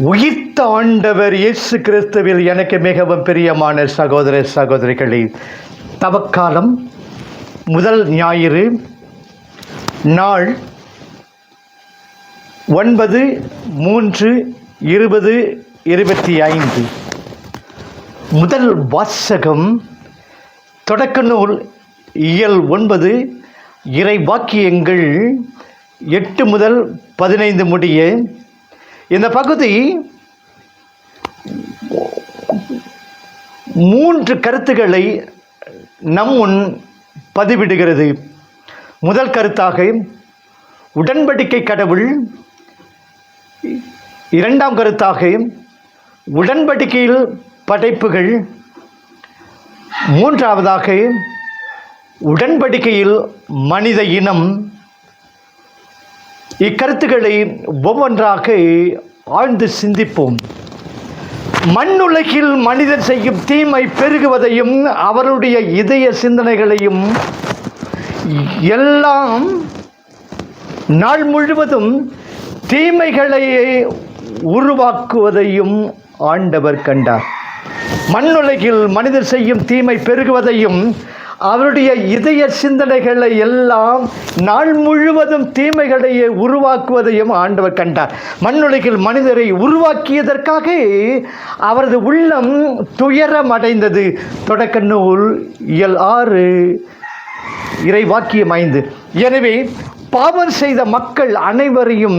உயிர்த்த ஆண்டவர் இயேசு கிறிஸ்துவில் எனக்கு மிகவும் பிரியமான சகோதர சகோதரிகளே தவக்காலம் முதல் ஞாயிறு நாள் ஒன்பது மூன்று இருபது இருபத்தி ஐந்து. முதல் வாசகம் தொடக்க நூல் இயல் ஒன்பது இறை வாக்கியங்கள் எட்டு முதல் பதினைந்து முடிய இந்த பகுதி மூன்று கருத்துக்களை நம் முன் பதிவிடுகிறது. முதல் கருத்தாக உடன்படிக்கை கடவுள். இரண்டாம் கருத்தாக உடன்படிக்கையில் படைப்புகள். மூன்றாவதாக உடன்படிக்கையில் மனித இனம். இக்கருத்துக்களை ஒவ்வொன்றாக ஆழ்ந்து சிந்திப்போம். மண்ணுலகில் மனிதன் செய்யும் தீமை பெருகுவதையும் அவருடைய இதய சிந்தனைகளையும் எல்லாம் நாள் முழுவதும் தீமைகளை உருவாக்குவதையும் ஆண்டவர் கண்டார். மண்ணுலகில் மனிதர் செய்யும் தீமை பெருகுவதையும் அவருடைய இதய சிந்தனைகளை எல்லாம் நாள் முழுவதும் தீமைகளையே உருவாக்குவதையும் ஆண்டவர் கண்டார். மண்ணுலகில் மனிதரை உருவாக்கியதற்காக அவரது உள்ளம் துயரமடைந்தது. தொடக்க நூல் இயல் ஆறு இறை வாக்கியம் ஐந்து. எனவே பாவம் செய்த மக்கள் அனைவரையும்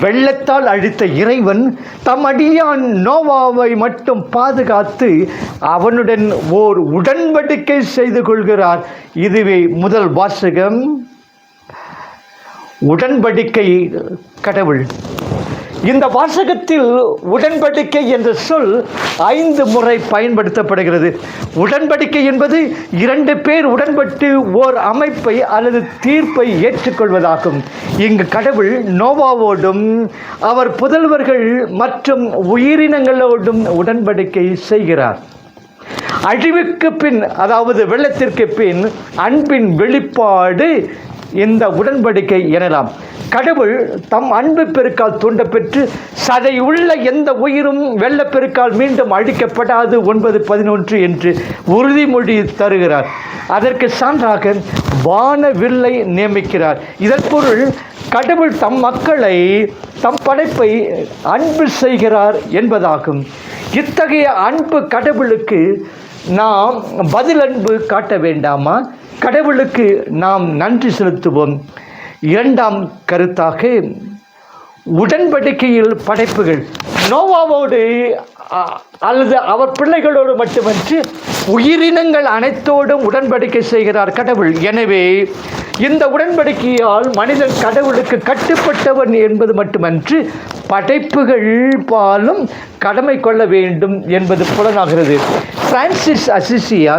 வெள்ளத்தால் அழித்த இறைவன் தம் அடியான் நோவாவை மட்டும் பாதுகாத்து அவனுடன் ஓர் உடன்படிக்கை செய்து கொள்கிறார். இதுவே முதல் வாசகம். உடன்படிக்கை கடவுள். இந்த வாசகத்தில் உடன்படிக்கை என்ற சொல் ஐந்து முறை பயன்படுத்தப்படுகிறது. உடன்படிக்கை என்பது இரண்டு பேர் உடன்பட்டு ஓர் அமைப்பை அல்லது தீர்ப்பை ஏற்றுக்கொள்வதாகும். இங்கு கடவுள் நோவாவோடும் அவர் புதல்வர்கள் மற்றும் உயிரினங்களோடும் உடன்படிக்கை செய்கிறார். அழிவுக்கு பின் அதாவது வெள்ளத்திற்கு பின் அன்பின் வெளிப்பாடு இந்த உடன்படிக்கை எனலாம். கடவுள் தம் அன்பு பெருக்கால் தூண்டப்பெற்று சதை உள்ள எந்த உயிரும் வெள்ளப்பெருக்கால் மீண்டும் அழிக்கப்படாது ஒன்பது பதினொன்று என்று உறுதிமொழி தருகிறார். அதற்கு சான்றாக வானவில்லை நியமிக்கிறார். இதன் பொருள் கடவுள் தம் மக்களை தம் படைப்பை அன்பு செய்கிறார் என்பதாகும். இத்தகைய அன்பு கடவுளுக்கு நாம் பதில் அன்பு காட்ட வேண்டாமா? கடவுளுக்கு நாம் நன்றி செலுத்துவோம். இரண்டாம் கருத்தாக உடன்படிக்கையில் படைப்புகள். நோவாவோடு அல்லது அவர் பிள்ளைகளோடு மட்டுமன்றி உயிரினங்கள் அனைத்தோடும் உடன்படிக்கை செய்கிறார் கடவுள். எனவே இந்த உடன்படிக்கையால் மனிதன் கடவுளுக்கு கட்டுப்பட்டவன் என்பது மட்டுமன்று படைப்புகள் பாலும் கடமை கொள்ள வேண்டும் என்பது புலனாகிறது. பிரான்சிஸ் அசிசியா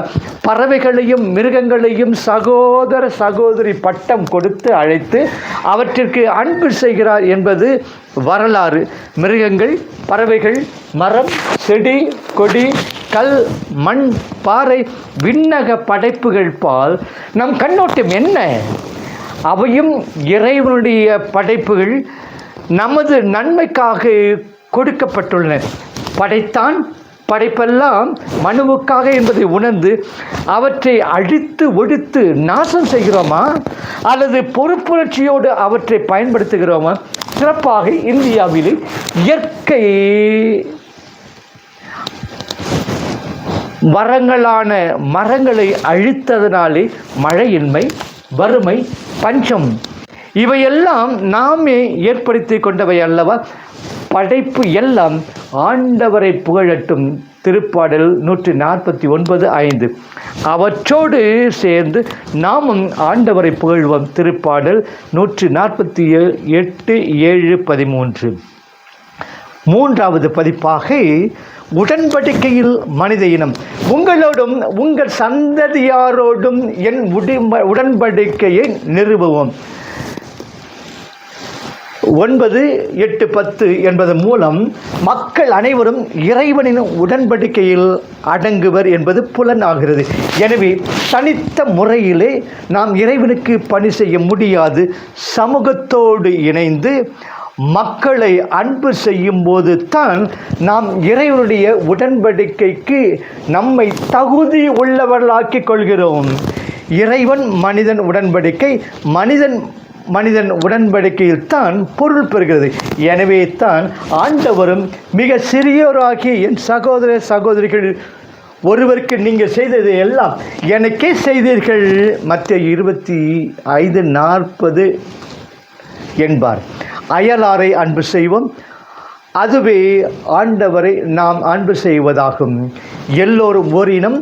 பறவைகளையும் மிருகங்களையும் சகோதர சகோதரி பட்டம் கொடுத்து அழைத்து அவற்றிற்கு அன்பு செய்கிறார் என்பது வரலாறு. மிருகங்கள் பறவைகள் மரம் செடி கொடி கல் மண் பாறை விண்ணக படைப்புகள் பால். நம் கண்ணோட்டம் என்ன? அவையும் இறைவனுடைய படைப்புகள் நமது நன்மைக்காக கொடுக்கப்பட்டுள்ளன. படைத்தான் படைப்பெல்லாம் மனுவுக்காக என்பதை உணர்ந்து அவற்றை அழித்து ஒடித்து நாசம் செய்கிறோமா? அல்லது பொறுப்புணர்ச்சியோடு அவற்றை பயன்படுத்துகிறோமா? சிறப்பாக இந்தியாவில் இயற்கை வரங்களான மரங்களை அழித்ததனாலே மழையின்மை வறுமை பஞ்சம். இவையெல்லாம் நாமே ஏற்படுத்தி கொண்டவை அல்லவா? படைப்பு எல்லாம் ஆண்டவரை புகழட்டும். திருப்பாடல் நூற்றி நாற்பத்தி ஒன்பது ஐந்து. அவற்றோடு சேர்ந்து நாமும் ஆண்டவரை புகழ்வோம். திருப்பாடல் நூற்றி நாற்பத்தி எட்டு ஏழு பதிமூன்று. மூன்றாவது பதிப்பாக உடன்படிக்கையில் மனித இனம். உங்களோடும் உங்கள் சந்ததியாரோடும் என் உடன்படிக்கையை நிறுவுவோம். ஒன்பது எட்டு பத்து என்பது மூலம் மக்கள் அனைவரும் இறைவனின் உடன்படிக்கையில் அடங்குவர் என்பது புலன் ஆகிறது எனவே தனித்த முறையிலே நாம் இறைவனுக்கு பணி செய்ய முடியாது. சமூகத்தோடு இணைந்து மக்களை அன்பு செய்யும் போது தான் நாம் இறைவனுடைய உடன்படிக்கைக்கு நம்மை தகுதி உள்ளவர்களாக்கிக் கொள்கிறோம். இறைவன் மனிதன் உடன்படிக்கை மனிதன் மனிதன் உடன்படிக்கையில் தான் பொருள் பெறுகிறது. எனவே தான் ஆண்டவரும் மிக சிறியோராகிய என் சகோதர சகோதரிகள் ஒருவருக்கு நீங்கள் செய்தது எல்லாம் எனக்கே செய்தீர்கள். மற்ற இருபத்தி ஐந்து நாற்பது என்பார். அயலாரை அன்பு செய்வோம். அதுவே ஆண்டவரை நாம் அன்பு செய்வதாகும். எல்லோரும் ஓரினம்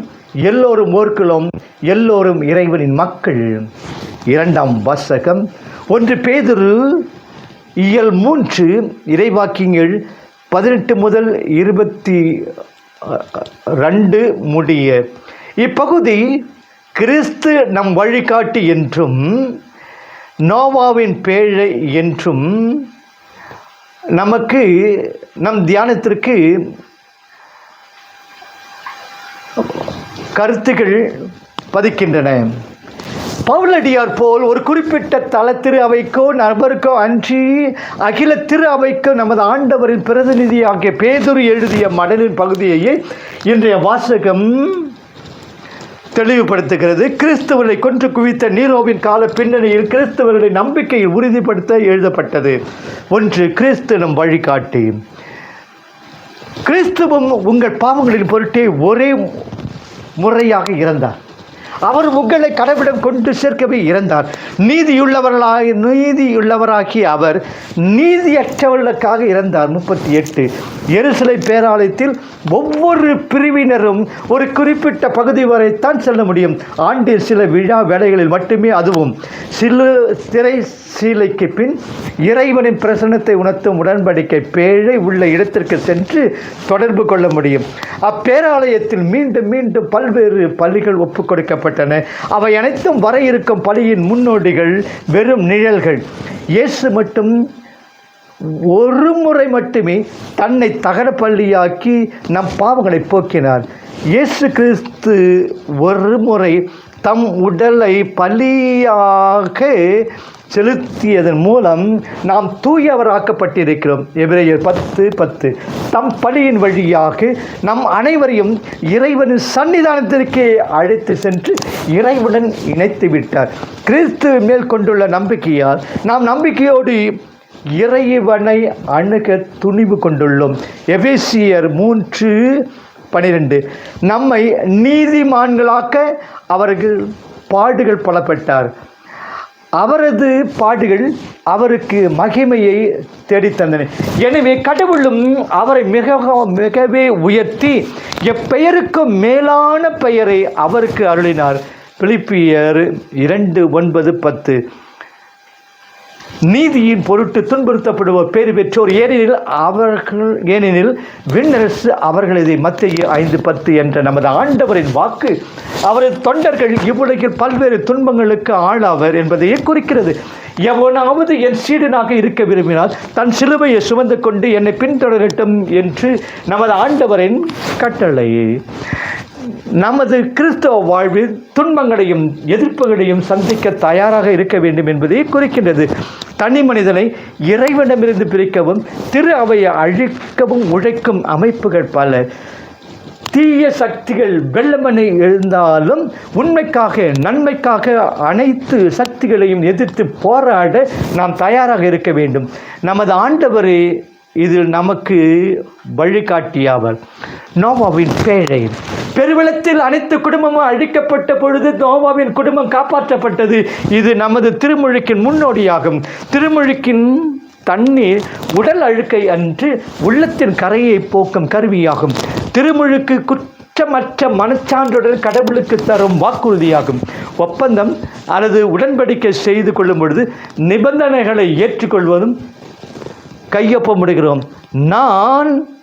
எல்லோரும் ஓர்க்குளம் எல்லோரும் இறைவனின் மக்கள். இரண்டாம் வாசகம். ஒன்று பேதுரு இயல் மூன்று இறைவாக்கியங்கள் பதினெட்டு முதல் இருபத்தி ரெண்டு முடிய. இப்பகுதி கிறிஸ்து நம் வழிகாட்டி என்றும் நோவாவின் பேழை என்றும் நமக்கு நம் தியானத்திற்கு கருத்துகள் பதிக்கின்றன. பவுலடியார் போல் ஒரு குறிப்பிட்ட தல திரு அவைக்கோ நபருக்கோ அன்றி அகில திரு அவைக்கோ நமது ஆண்டவரின் பிரதிநிதியாகிய பேதுரு எழுதிய மடலின் பகுதியையே இன்றைய வாசகம் தெளிவுபடுத்துகிறது. கிறிஸ்தவர்களை கொன்று குவித்த நீரோவின் கால பின்னணியில் கிறிஸ்தவர்களை நம்பிக்கையில் உறுதிப்படுத்த எழுதப்பட்டது. ஒன்று கிறிஸ்து நம் வழிகாட்டி. கிறிஸ்துவம் உங்கள் பாவங்களின் பொருட்டே ஒரே முறையாக இறந்தார். அவர் உங்களை கடவுளிடம் கொண்டு சேர்க்கவே இறந்தார். நீதியுள்ளவர்களாக நீதியுள்ளவராகிய அவர் நீதியற்றவர்களுக்காக இறந்தார். முப்பத்தி எட்டு. எருசலை பேராலயத்தில் ஒவ்வொரு பிரிவினரும் ஒரு குறிப்பிட்ட பகுதி வரைத்தான் செல்ல முடியும். ஆண்டில் சில விழா வேலைகளில் மட்டுமே அதுவும். சிலு திரை சீலைக்கு பின் இறைவனின் பிரசன்னத்தை உணர்த்தும் உடன்படிக்கை பேழை உள்ள இடத்திற்கு சென்று தொடர்பு கொள்ள முடியும். அப்பேராலயத்தில் மீண்டும் மீண்டும் பல்வேறு பள்ளிகள் ஒப்புக் கொடுக்கப்பட்டன அவை அனைத்தும் வர இருக்கும் பலியின் முன்னோடிகள் வெறும் நிழல்கள். இயேசு மட்டும் ஒரு முறை மட்டுமே தன்னை தகர பள்ளியாக்கி நம் பாவங்களை போக்கினார். இயேசு கிறிஸ்து ஒரு முறை தம் உடலை பலியாக செலுத்தியதன் மூலம் நாம் தூயவராக்கப்பட்டிருக்கிறோம். எபிரேயர் பத்து பத்து. தம் பணியின் வழியாக நம் அனைவரையும் இறைவனின் சன்னிதானத்திற்கே அழைத்து சென்று இறைவனுடன் இணைத்து விட்டார். கிறிஸ்து மேல் கொண்டுள்ள நம்பிக்கையால் நாம் நம்பிக்கையோடு இறைவனை அணுக துணிவு கொண்டுள்ளோம். எபேசியர் மூன்று பனிரெண்டு. நம்மை நீதிமான்களாக்க அவர்கள் பாடுகள் பலப்பட்டார். அவரது பாடுகள் அவருக்கு மகிமையை தேடித்தந்தன. எனவே கடவுளும் அவரை மிக மிகவே உயர்த்தி எப்பெயருக்கும் மேலான பெயரை அவருக்கு அருளினார். பிலிப்பியர் இரண்டு ஒன்பது பத்து. நீதியின் பொருட்டு துன்புறுத்தப்படுவோர் பேறு பெற்றோர். ஏனெனில் அவர்கள் ஏனெனில் விண்ணரசு அவர்களது மத்திய ஐந்து பத்து என்ற நமது ஆண்டவரின் வாக்கு. அவரது தொண்டர்கள் இவ்வுலகில் பல்வேறு துன்பங்களுக்கு ஆளாவர் என்பதையே குறிக்கிறது. எவனாவது என் சீடனாக இருக்க விரும்பினால் தன் சிலுவையை சுமந்து கொண்டு என்னை பின்தொடரட்டும் என்று நமது ஆண்டவரின் கட்டளை. நமது கிறிஸ்தவ வாழ்வில் துன்பங்களையும் எதிர்ப்புகளையும் சந்திக்க தயாராக இருக்க வேண்டும் என்பதை குறிக்கின்றது. தனி மனிதனை இறைவனமிருந்து பிரிக்கவும் திரு அவையை அழிக்கவும் உழைக்கும் அமைப்புகள் பல. தீய சக்திகள் வெள்ளமனை எழுந்தாலும் உண்மைக்காக நன்மைக்காக அனைத்து சக்திகளையும் எதிர்த்து போராட நாம் தயாராக இருக்க வேண்டும். நமது ஆண்டவரே இதில் நமக்கு வழிகாட்டியாவர் நோவாவின் பேழை பெருவெள்ளத்தில் அனைத்து குடும்பமும் அழிக்கப்பட்ட பொழுது நோவாவின் குடும்பம் காப்பாற்றப்பட்டது. இது நமது திருமொழிக்கின் முன்னோடியாகும். திருமொழிக்கின் தண்ணீர் உடல் அழுக்கை அன்று உள்ளத்தின் கரையை போக்கும் கருவியாகும். திருமுழுக்கு குற்றமற்ற மனச்சான்றுடன் கடவுளுக்கு தரும் வாக்குறுதியாகும். ஒப்பந்தம் அல்லது உடன்படிக்கை செய்து கொள்ளும் பொழுது நிபந்தனைகளை ஏற்றுக்கொள்வதும் கையொப்பம் கையொப்பமிடுகிறோம் நான்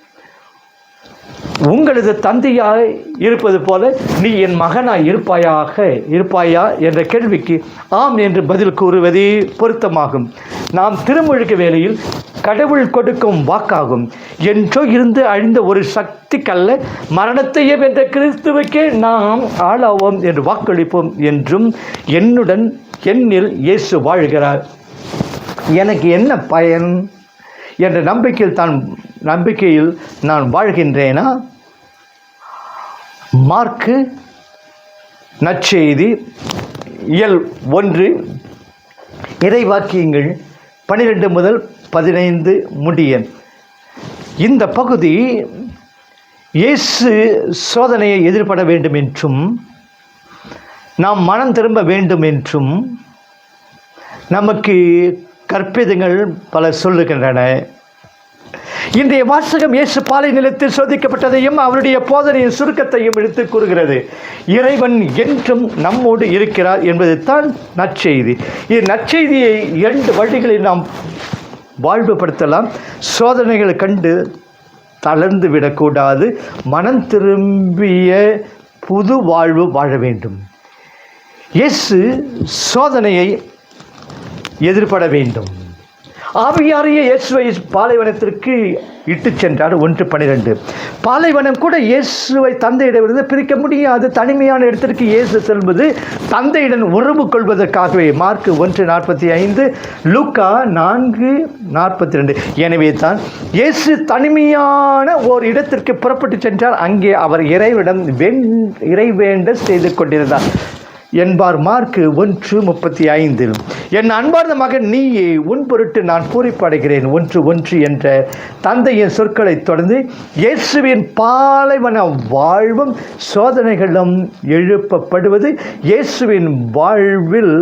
உங்களது தந்தையாய் இருப்பது போல நீ என் மகனாய் இருப்பாயாக இருப்பாயா என்ற கேள்விக்கு ஆம் என்று பதில் கூறுவதே பொருத்தமாகும். நாம் திருமொழிக்க வேளையில் கடவுள் கொடுக்கும் வாக்காகும். என்றோ இருந்து அழிந்த ஒரு சக்திக்கல்ல மரணத்தையே வென்ற கிறிஸ்துவுக்கே நாம் ஆளாவோம் என்று வாக்களிப்போம் என்றும் என்னுடன் என்னில் இயேசு வாழ்கிறார். எனக்கு என்ன பயன்? என்ற நம்பிக்கையில் தான் நம்பிக்கையில் நான் வாழ்கின்றேனா? மார்க்கு நற்செய்தி இயல் ஒன்று. இறைவாக்கியங்கள் பன்னிரெண்டு முதல் பதினைந்து முடியன். இந்த பகுதி இயேசு சோதனையை எதிர்பட வேண்டும் என்றும் நாம் மனம் திரும்ப வேண்டும் என்றும் நமக்கு கற்பிதங்கள் பல சொல்லுகின்றன. இன்றைய வாசகம் இயேசு பாலை நிலத்தில் சோதிக்கப்பட்டதையும் அவருடைய போதனையின் சுருக்கத்தையும் எடுத்து கூறுகிறது. இறைவன் என்றும் நம்மோடு இருக்கிறார் என்பது தான் நற்செய்தி. இது நற்செய்தியை இரண்டு வழிகளில் நாம் வாழ்வுபடுத்தலாம். சோதனைகளை கண்டு தளர்ந்து விடக்கூடாது. மனம் திரும்பிய புது வாழ்வு வாழ வேண்டும். இயேசு சோதனையை எதிர்பட வேண்டும். ஆவியாரிய இயேசுவை பாலைவனத்திற்கு இட்டு சென்றார். ஒன்று பன்னிரெண்டு பாலைவனம் கூட இயேசுவை தந்தையிடமிருந்து பிரிக்க முடியாது. தனிமையான இடத்திற்கு இயேசு செல்வது தந்தையுடன் உறவு கொள்வதற்காகவே. மார்க் ஒன்று நாற்பத்தி ஐந்து. லூக்கா நான்கு நாற்பத்தி ரெண்டு. எனவே தான் இயேசு தனிமையான ஓர் இடத்திற்கு புறப்பட்டு சென்றார். அங்கே அவர் இறைவிடம் வெண் இறைவேண்ட செய்து கொண்டிருந்தார். என்பார் மார்க்கு ஒன்று முப்பத்தி ஐந்தில் என் அன்பார்ந்த மகன் நீயே உன் பொருட்டு நான் பூரிப்படைகிறேன். ஒன்று ஒன்று என்ற தந்தையின் சொற்களைத் தொடர்ந்து இயேசுவின் பாலைவன வாழ்வும் சோதனைகளும் எழுப்பப்படுவது இயேசுவின் வாழ்வில்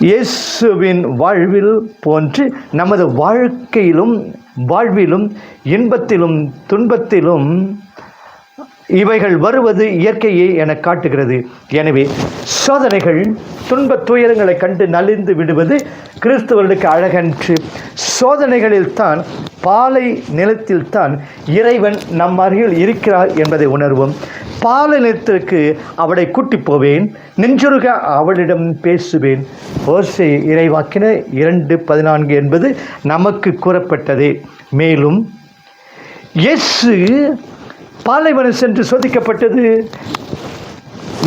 இயேசுவின் வாழ்வில் போன்று நமது வாழ்க்கையிலும் வாழ்விலும் இன்பத்திலும் துன்பத்திலும் இவைகள் வருவது இயற்கையே என காட்டுகிறது. எனவே சோதனைகள் துன்பத் துயரங்களை கண்டு நலிந்து விடுவது கிறிஸ்தவர்களுக்கு அழகன்று. சோதனைகளில் தான் பாலை நிலத்தில் தான் இறைவன் நம் அருகில் இருக்கிறார் என்பதை உணர்வோம். பாலை நிலத்திற்கு அவளை கூட்டி போவேன் நெஞ்சுருக அவளிடம் பேசுவேன். ஓசை இறைவாக்கின இரண்டு பதினான்கு என்பது நமக்கு கூறப்பட்டது. மேலும் எஸ் பாலைவனம் சென்று சோதிக்கப்பட்டது.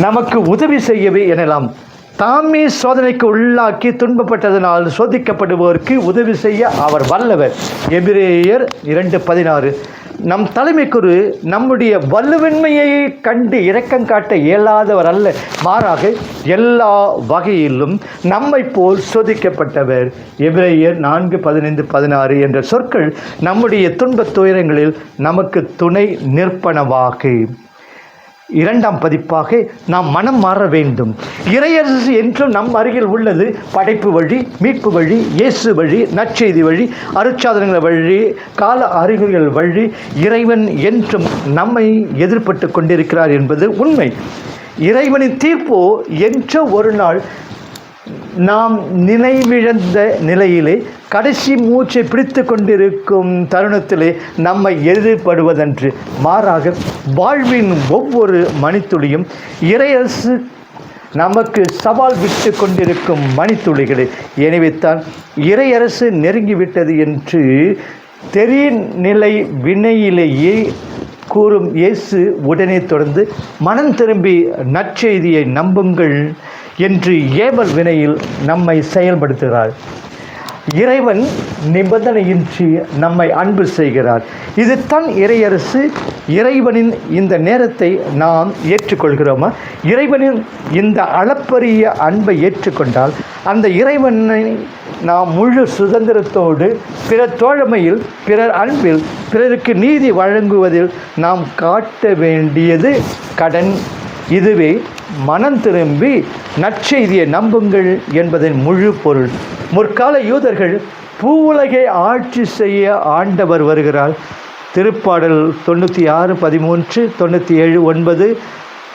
நமக்கு உதவி செய்யவே எனலாம். தாமே சோதனைக்கு உள்ளாக்கி துன்பப்பட்டதனால் சோதிக்கப்படுவோருக்கு உதவி செய்ய அவர் வல்லவர். எபிரேயர் இரண்டு பதினாறு. நம் தலைமைக்குரு நம்முடைய வலுவின்மையை கண்டு இரக்கம் காட்ட இயலாதவர் அல்ல. மாறாக எல்லா வகையிலும் நம்மை போல் சோதிக்கப்பட்டவர். எபிரேயர் நான்கு பதினைந்து பதினாறு என்ற சொற்கள் நம்முடைய துன்பத் துயரங்களில் நமக்கு துணை நிற்பனவாகும் இரண்டாம் பதிப்பாக நாம் மனம் மாற வேண்டும். இறையரசு என்றும் நம் அருகில் உள்ளது. படைப்பு வழி மீட்பு வழி இயேசு வழி நற்செய்தி வழி அருட்சாதனங்கள் வழி கால அறிகுறிகள் வழி இறைவன் என்றும் நம்மை எதிர்பட்டு கொண்டிருக்கிறார் என்பது உண்மை. இறைவனின் தீர்ப்போ என்ற ஒரு நாள் நாம் நினைவிழந்த நிலையிலே கடைசி மூச்சை பிடித்து கொண்டிருக்கும் தருணத்திலே நம்மை எதிர்படுவதன்று மாறாக வாழ்வின் ஒவ்வொரு மணித்துளியும் இறையரசு நமக்கு சவால் விட்டு கொண்டிருக்கும் மணித்துளிகளே. எனவே தான் இறையரசு நெருங்கிவிட்டது என்று தெரிநிலை வினையிலேயே கூறும் இயேசு உடனே தொடர்ந்து மனம் திரும்பி நற்செய்தியை நம்புங்கள். என்று ஏவல் வினையில் நம்மை செயல்படுத்துகிறார் இறைவன் நிபந்தனையின்றி நம்மை அன்பு செய்கிறார். இது தன் இறையரசு இறைவனின் இந்த நேரத்தை நாம் ஏற்றுக்கொள்கிறோமா? இறைவனின் இந்த அளப்பரிய அன்பை ஏற்றுக்கொண்டால் அந்த இறைவனை நாம் முழு சுதந்திரத்தோடு பிறர் தோழமையில் பிறர் அன்பில் பிறருக்கு நீதி வழங்குவதில் நாம் காட்ட வேண்டியது கடன். இதுவே மனம் திரும்பி நற்செய்தியை நம்புங்கள் என்பதன் முழு பொருள். முற்கால யூதர்கள் பூவுலகை ஆட்சி செய்ய ஆண்டவர் வருகிறார். திருப்பாடல் தொண்ணூற்றி ஆறு பதிமூன்று தொண்ணூற்றி ஏழு ஒன்பது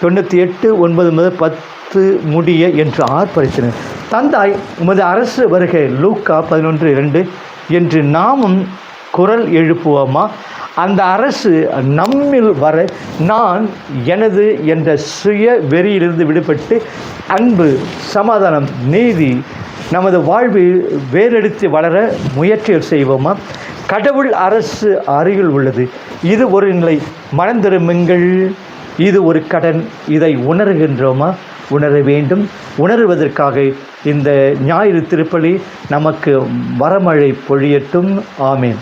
தொண்ணூற்றி எட்டு ஒன்பது முதல் பத்து முடிய என்று ஆர்ப்பரித்தனர். தந்தாய் உமது அரசு வருகை. லூக்கா பதினொன்று இரண்டு என்று நாமும் குரல் எழுப்புவோமா? அந்த அரசு நம்மில் வர நான் எனது என்ற சுய வெறியிலிருந்து விடுபட்டு அன்பு சமாதானம் நீதி நமது வாழ்வில் வேறெடுத்து வளர முயற்சிகள் செய்வோமா? கடவுள் அரசு அருகில் உள்ளது. இது ஒரு நிலை மனந்திரும்புங்கள். இது ஒரு கடன். இதை உணர்கின்றோமா? உணர வேண்டும். உணர்வதற்காக இந்த ஞாயிறு திருப்பலி நமக்கு வரமழை பொழியட்டும். ஆமேன்.